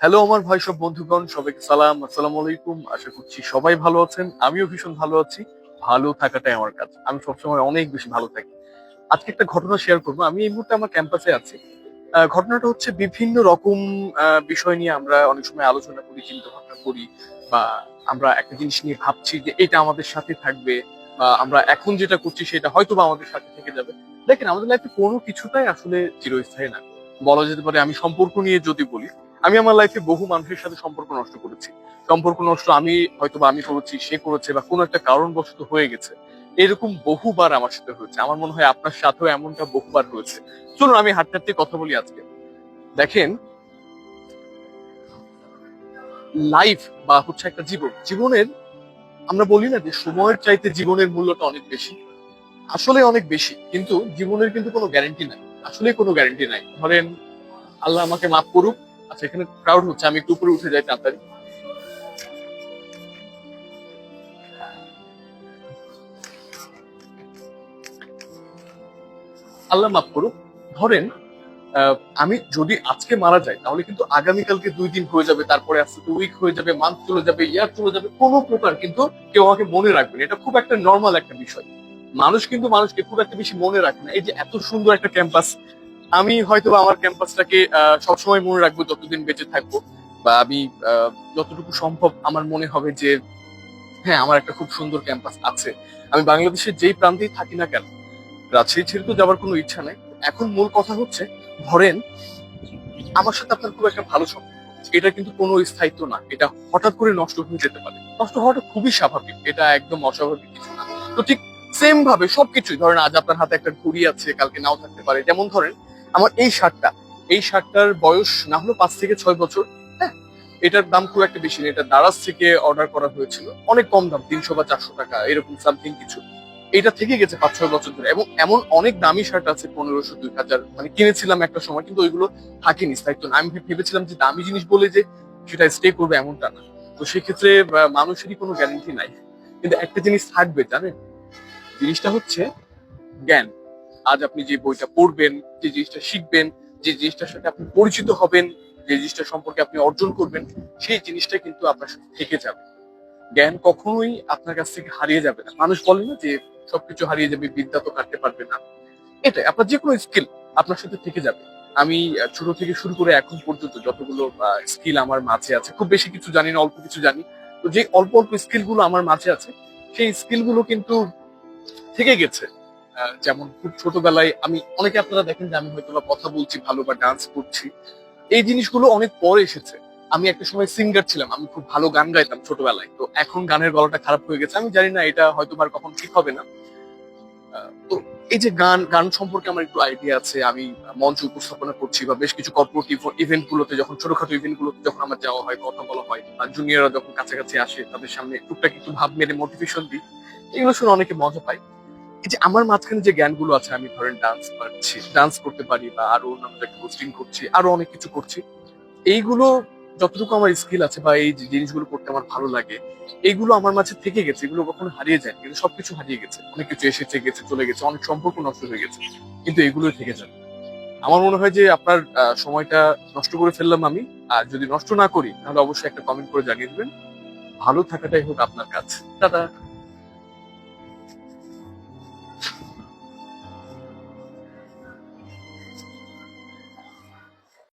Hello আমার ভাই সব বন্ধুগণ, সবাইকে সালাম, আসসালামু আলাইকুম। আশা করছি সবাই ভালো আছেন, আমিও ভীষণ ভালো আছি। ভালো থাকাটাই আমার কাজ। আমি সবসময় অনেক বেশি ভালো থাকি। আজকে একটা ঘটনা শেয়ার করব। আমি এই মুহূর্তে আমার ক্যাম্পাসে আছি। ঘটনাটা হচ্ছে বিভিন্ন রকম বিষয় নিয়ে আমরা অনেক সময় আলোচনা করি চিন্তা ভাবনা করি, বা আমরা একটা জিনিস নিয়ে ভাবছি যে এটা আমাদের সাথে থাকবে, বা আমরা এখন যেটা করছি সেটা হয়তো বা আমাদের সাথে থেকে যাবে। দেখেন, আমাদের লাইফে কোনো কিছুটাই আসলে চিরস্থায়ী না। বলা যেতে পারে আমি সম্পর্ক নিয়ে যদি বলি, আমি আমার লাইফে বহু মানুষের সাথে সম্পর্ক নষ্ট করেছি। সম্পর্ক নষ্ট আমি হয়তো বা আমি করেছি, সে করেছে বা কোনো একটা কারণবশত হয়ে গেছে। এরকম বহুবার আমার সাথে হয়েছে। আমার মনে হয় আপনার সাথেও এমনটা বহুবার হয়েছে। চলুন আমি হাঁটতে হাঁটতে কথা বলি আজকে। দেখেন লাইফ বা হচ্ছে একটা জীবন, জীবনের, আমরা বলি না যে সময়ের চাইতে জীবনের মূল্যটা অনেক বেশি। আসলে অনেক বেশি, কিন্তু জীবনের কিন্তু কোনো গ্যারান্টি নাই। আসলে কোনো গ্যারান্টি নাই। ধরেন, আল্লাহ আমাকে মাফ করুক আচ্ছা এখানে ক্রাউড হচ্ছে, আমি একটু উপরে উঠে যাই তাড়াতাড়ি। আল্লাহ মাফ করুক, ধরেন আমি যদি আজকে মারা যাই, তাহলে কিন্তু আগামীকালকে দুই দিন হয়ে যাবে, তারপরে আস্তে উইক হয়ে যাবে মান্থ চলে যাবে ইয়ার চলে যাবে, কোনো প্রকার কিন্তু কেউ আমাকে মনে রাখবে না। এটা খুব একটা নর্মাল একটা বিষয়। মানুষ কিন্তু মানুষকে খুব একটা বেশি মনে রাখে না। এই যে এত সুন্দর একটা ক্যাম্পাস আমি হয়তো আমার ক্যাম্পাসটাকে সবসময় মনে রাখব যতদিন বেঁচে থাকব বা আমি যতটুকু সম্ভব আমার মনে হবে যে হ্যাঁ আমার একটা খুব সুন্দর ক্যাম্পাস আছে। আমি বাংলাদেশের যেই প্রান্তেই থাকি না কেন, রাজশাহী ছেড়ে তো যাওয়ার কোনো ইচ্ছা নাই। এখন মূল কথা হচ্ছে, ধরেন, আমার সাথে আপনার খুব একটা ভালো সম্পর্ক। এটা কিন্তু কোনো স্থায়িত্ব না। এটা হঠাৎ করে নষ্ট হয়ে যেতে পারে। নষ্ট হওয়াটা খুবই স্বাভাবিক। এটা একদম অস্বাভাবিক কিছু না। তো ঠিক সেম ভাবে সবকিছুই। ধরেন আজ আপনার হাতে একটা ঘড়ি আছে, কালকে নাও থাকতে পারে। যেমন ধরেন, আমার এই শার্টটা, এই শার্টটার বয়স না হলো পাঁচ থেকে ছয় বছর হ্যাঁ? এটার দাম খুব একটা বেশি না এটা দারাজ থেকে অর্ডার করা হয়েছিল। অনেক কম দাম, তিনশো বা চারশো টাকা, এরকম সামথিং কিছু। এটা থেকে গেছে পাঁচ ছয় বছর ধরে। এবং এমন অনেক দামি শার্ট আছে, পনেরোশো, দুই হাজার। মানে কিনেছিলাম একটা সময়, কিন্তু ওইগুলো থাকেনি স্থায়িত্ব না। আমি ভেবেছিলাম যে দামি জিনিস বলে যে সেটা স্টে করবে এমনটা না। তো সেক্ষেত্রে মানুষেরই কোনো গ্যারান্টি নাই। কিন্তু একটা জিনিস থাকবে, জানেন? জিনিসটা হচ্ছে জ্ঞান। আজ আপনি যে বইটা পড়বেন, যে জিনিসটা শিখবেন, যে জিনিসটার সাথে আপনি পরিচিত হবেন, যে জিনিসটা সম্পর্কে আপনি অর্জন করবেন, সেই জিনিসটা কিন্তু আপনার সাথে থেকে যাবে। জ্ঞান কখনোই আপনার কাছ থেকে হারিয়ে যাবে না। মানুষ বলে না যে সবকিছু হারিয়ে যাবে, বিদ্যা তো কাটতে পারবে না। এটাই, আপনার যে কোনো স্কিল আপনার সাথে থেকে যাবে। আমি ছোট থেকে শুরু করে এখন পর্যন্ত যতগুলো স্কিল আমার মাঝে আছে, খুব বেশি কিছু জানি না, অল্প কিছু জানি। তো যে অল্প অল্প স্কিলগুলো আমার মাঝে আছে, সেই স্কিলগুলো কিন্তু থেকে গেছে। যেমন খুব ছোটবেলায় আমি, অনেকে আপনারা দেখেন যে আমি হয়তো বা কথা বলছি ভালো বা ডান্স করছি। এই জিনিসগুলো অনেক পরে এসেছে। আমি একটা সময় সিঙ্গার ছিলাম, আমি খুব ভালো গান গাইতাম ছোটবেলায়। তো এখন গানের গলাটা খারাপ হয়ে গেছে, আমি জানি না এটা হয়তো আর কখন ঠিক হবে না। তো এই যে গান গান সম্পর্কে আমার একটু আইডিয়া আছে। আমি মঞ্চ উপস্থাপনা করছি বা বেশ কিছু কর্পোরেট ইভেন্ট গুলোতে যখন ছোটখাটো ইভেন্ট গুলোতে যখন আমার যাওয়া হয়, কথা বলা হয় আর জুনিয়ররা যখন কাছাকাছি আসে, তাদের সামনে টুকটাক একটু ভাব মেরে মোটিভেশন দিই। এগুলো শুনে অনেকে মজা পায়। যে আমার মাঝখানে যে জ্ঞানগুলো আছে, আমি ধরেন ডান্স পারছি ডান্স করতে পারি বা আরও অন্যান্য হোস্টিং করছি, আরও অনেক কিছু করছি, এইগুলো যতটুকু আমার স্কিল আছে বা এই জিনিসগুলো করতে আমার ভালো লাগে, এইগুলো আমার মাঝে থেকে গেছে, এগুলো কখনো হারিয়ে যায় কিন্তু সবকিছু হারিয়ে গেছে, অনেক কিছু এসেছে, গেছে, চলে গেছে, অনেক সম্পর্ক নষ্ট হয়ে গেছে, কিন্তু এগুলোই থেকে যাবে। আমার মনে হয় যে আপনার সময়টা নষ্ট করে ফেললাম আমি, আর যদি নষ্ট না করি, তাহলে অবশ্যই একটা কমেন্ট করে জানিয়ে দেবেন। ভালো থাকাটাই হোক আপনার কাছে দাদা